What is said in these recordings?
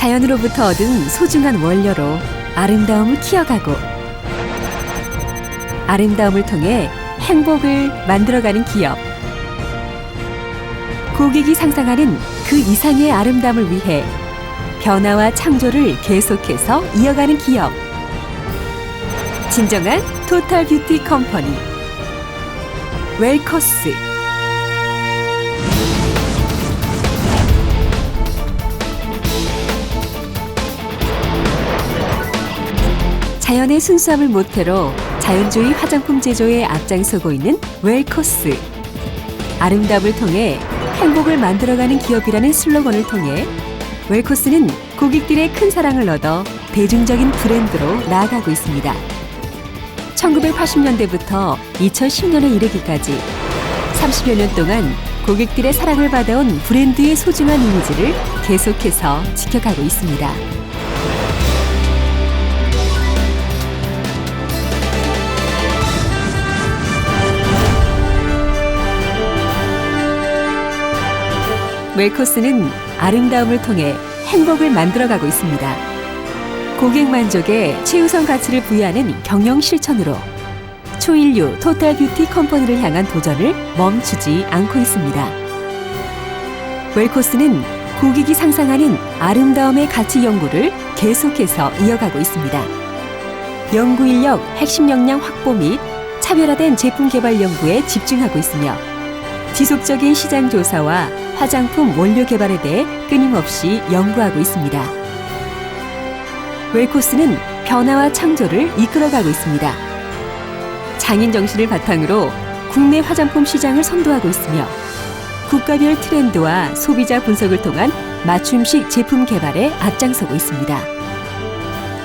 자연으로부터 얻은 소중한 원료로 아름다움을 키워가고 아름다움을 통해 행복을 만들어가는 기업. 고객이 상상하는 그 이상의 아름다움을 위해 변화와 창조를 계속해서 이어가는 기업. 진정한 토탈 뷰티 컴퍼니. 웰커스. 자연의 순수함을 모태로 자연주의 화장품 제조에 앞장서고 있는 웰코스. 아름다움을 통해 행복을 만들어가는 기업이라는 슬로건을 통해 웰코스는 고객들의 큰 사랑을 얻어 대중적인 브랜드로 나아가고 있습니다. 1980년대부터 2010년에 이르기까지 30여 년 동안 고객들의 사랑을 받아온 브랜드의 소중한 이미지를 계속해서 지켜가고 있습니다. 웰코스는 아름다움을 통해 행복을 만들어가고 있습니다. 고객 만족에 최우선 가치를 부여하는 경영 실천으로 초일류 토탈 뷰티 컴퍼니를 향한 도전을 멈추지 않고 있습니다. 웰코스는 고객이 상상하는 아름다움의 가치 연구를 계속해서 이어가고 있습니다. 연구 인력 핵심 역량 확보 및 차별화된 제품 개발 연구에 집중하고 있으며 지속적인 시장 조사와 화장품 원료 개발에 대해 끊임없이 연구하고 있습니다. 웰코스는 변화와 창조를 이끌어가고 있습니다. 장인 정신을 바탕으로 국내 화장품 시장을 선도하고 있으며 국가별 트렌드와 소비자 분석을 통한 맞춤식 제품 개발에 앞장서고 있습니다.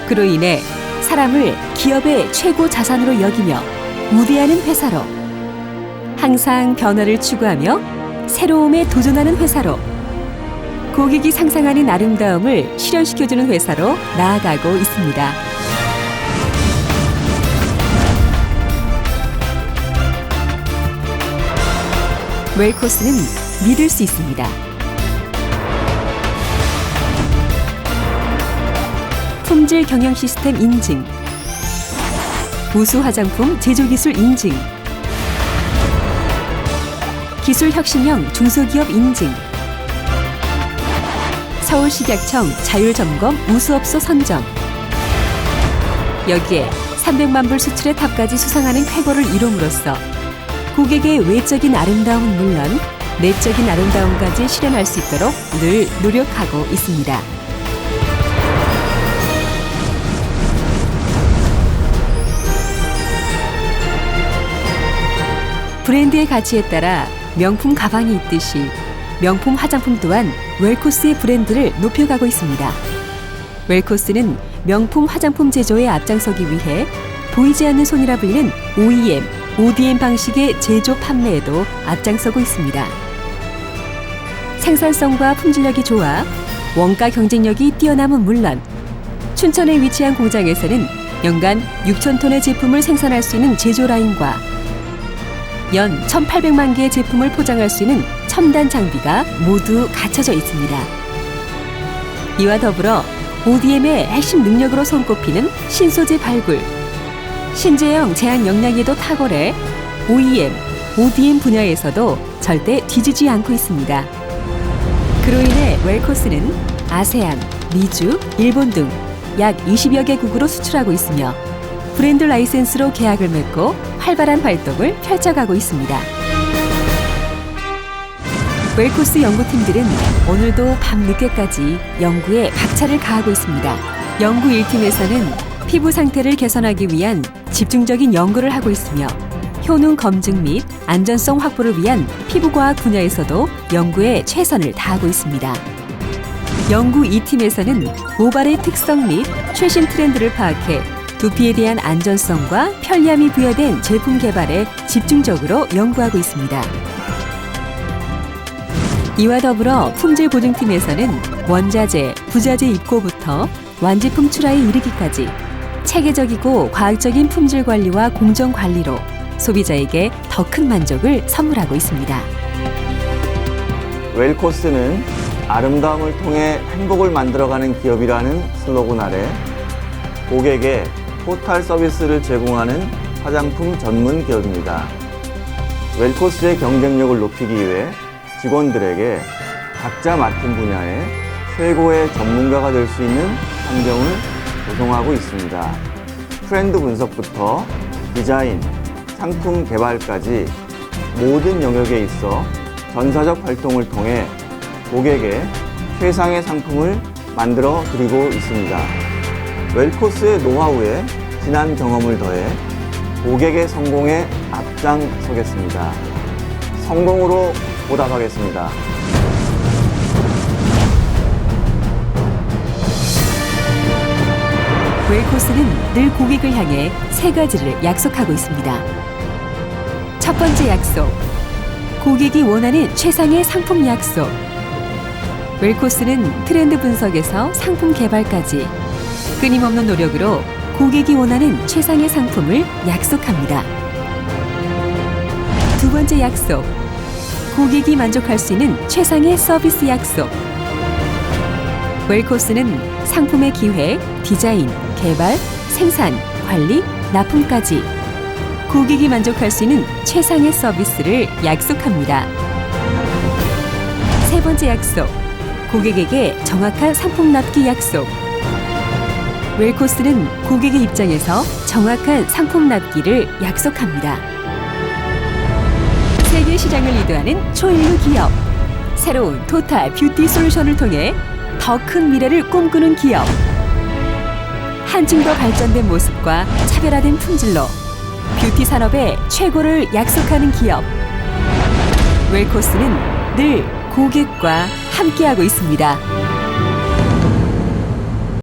그로 인해 사람을 기업의 최고 자산으로 여기며 우대하는 회사로 항상 변화를 추구하며 새로움에 도전하는 회사로 고객이 상상하는 아름다움을 실현시켜주는 회사로 나아가고 있습니다. 웰코스는 믿을 수 있습니다. 품질 경영 시스템 인증, 우수 화장품 제조 기술 인증, 기술 혁신형 중소기업 인증, 서울식약청 자율점검 우수업소 선정, 여기에 300만 불 수출의 탑까지 수상하는 쾌거를 이룸으로써 고객의 외적인 아름다움은 물론 내적인 아름다움까지 실현할 수 있도록 늘 노력하고 있습니다. 브랜드의 가치에 따라 명품 가방이 있듯이 명품 화장품 또한 웰코스의 브랜드를 높여가고 있습니다. 웰코스는 명품 화장품 제조에 앞장서기 위해 보이지 않는 손이라 불리는 OEM, ODM 방식의 제조 판매에도 앞장서고 있습니다. 생산성과 품질력이 좋아 원가 경쟁력이 뛰어남은 물론 춘천에 위치한 공장에서는 연간 6천 톤의 제품을 생산할 수 있는 제조 라인과 연 1,800만 개의 제품을 포장할 수 있는 첨단 장비가 모두 갖춰져 있습니다. 이와 더불어 ODM의 핵심 능력으로 손꼽히는 신소재 발굴, 신재형 제한 역량에도 탁월해 OEM, ODM 분야에서도 절대 뒤지지 않고 있습니다. 그로 인해 웰코스는 아세안, 미주, 일본 등 약 20여 개국으로 수출하고 있으며 브랜드 라이센스로 계약을 맺고 활발한 활동을 펼쳐가고 있습니다. 웰코스 연구팀들은 오늘도 밤늦게까지 연구에 박차를 가하고 있습니다. 연구 1팀에서는 피부 상태를 개선하기 위한 집중적인 연구를 하고 있으며 효능 검증 및 안전성 확보를 위한 피부과학 분야에서도 연구에 최선을 다하고 있습니다. 연구 2팀에서는 모발의 특성 및 최신 트렌드를 파악해 두피에 대한 안전성과 편리함이 부여된 제품 개발에 집중적으로 연구하고 있습니다. 이와 더불어 품질 보증팀에서는 원자재, 부자재 입고부터 완제품 출하에 이르기까지 체계적이고 과학적인 품질 관리와 공정 관리로 소비자에게 더 큰 만족을 선물하고 있습니다. 웰코스는 아름다움을 통해 행복을 만들어가는 기업이라는 슬로건 아래 고객에 토탈 서비스를 제공하는 화장품 전문 기업입니다. 웰코스의 경쟁력을 높이기 위해 직원들에게 각자 맡은 분야에 최고의 전문가가 될 수 있는 환경을 조성하고 있습니다. 트렌드 분석부터 디자인, 상품 개발까지 모든 영역에 있어 전사적 활동을 통해 고객에 최상의 상품을 만들어 드리고 있습니다. 웰코스의 노하우에 지난 경험을 더해 고객의 성공에 앞장서겠습니다. 성공으로 보답하겠습니다. 웰코스는 늘 고객을 향해 세 가지를 약속하고 있습니다. 첫 번째 약속. 고객이 원하는 최상의 상품 약속. 웰코스는 트렌드 분석에서 상품 개발까지 끊임없는 노력으로 고객이 원하는 최상의 상품을 약속합니다. 두 번째 약속. 고객이 만족할 수 있는 최상의 서비스 약속. 웰코스는 상품의 기획, 디자인, 개발, 생산, 관리, 납품까지 고객이 만족할 수 있는 최상의 서비스를 약속합니다. 세 번째 약속. 고객에게 정확한 상품 납기 약속. 웰코스는 고객의 입장에서 정확한 상품 납기를 약속합니다. 세계 시장을 리드하는 초일류 기업. 새로운 토탈 뷰티 솔루션을 통해 더 큰 미래를 꿈꾸는 기업. 한층 더 발전된 모습과 차별화된 품질로 뷰티 산업의 최고를 약속하는 기업. 웰코스는 늘 고객과 함께하고 있습니다.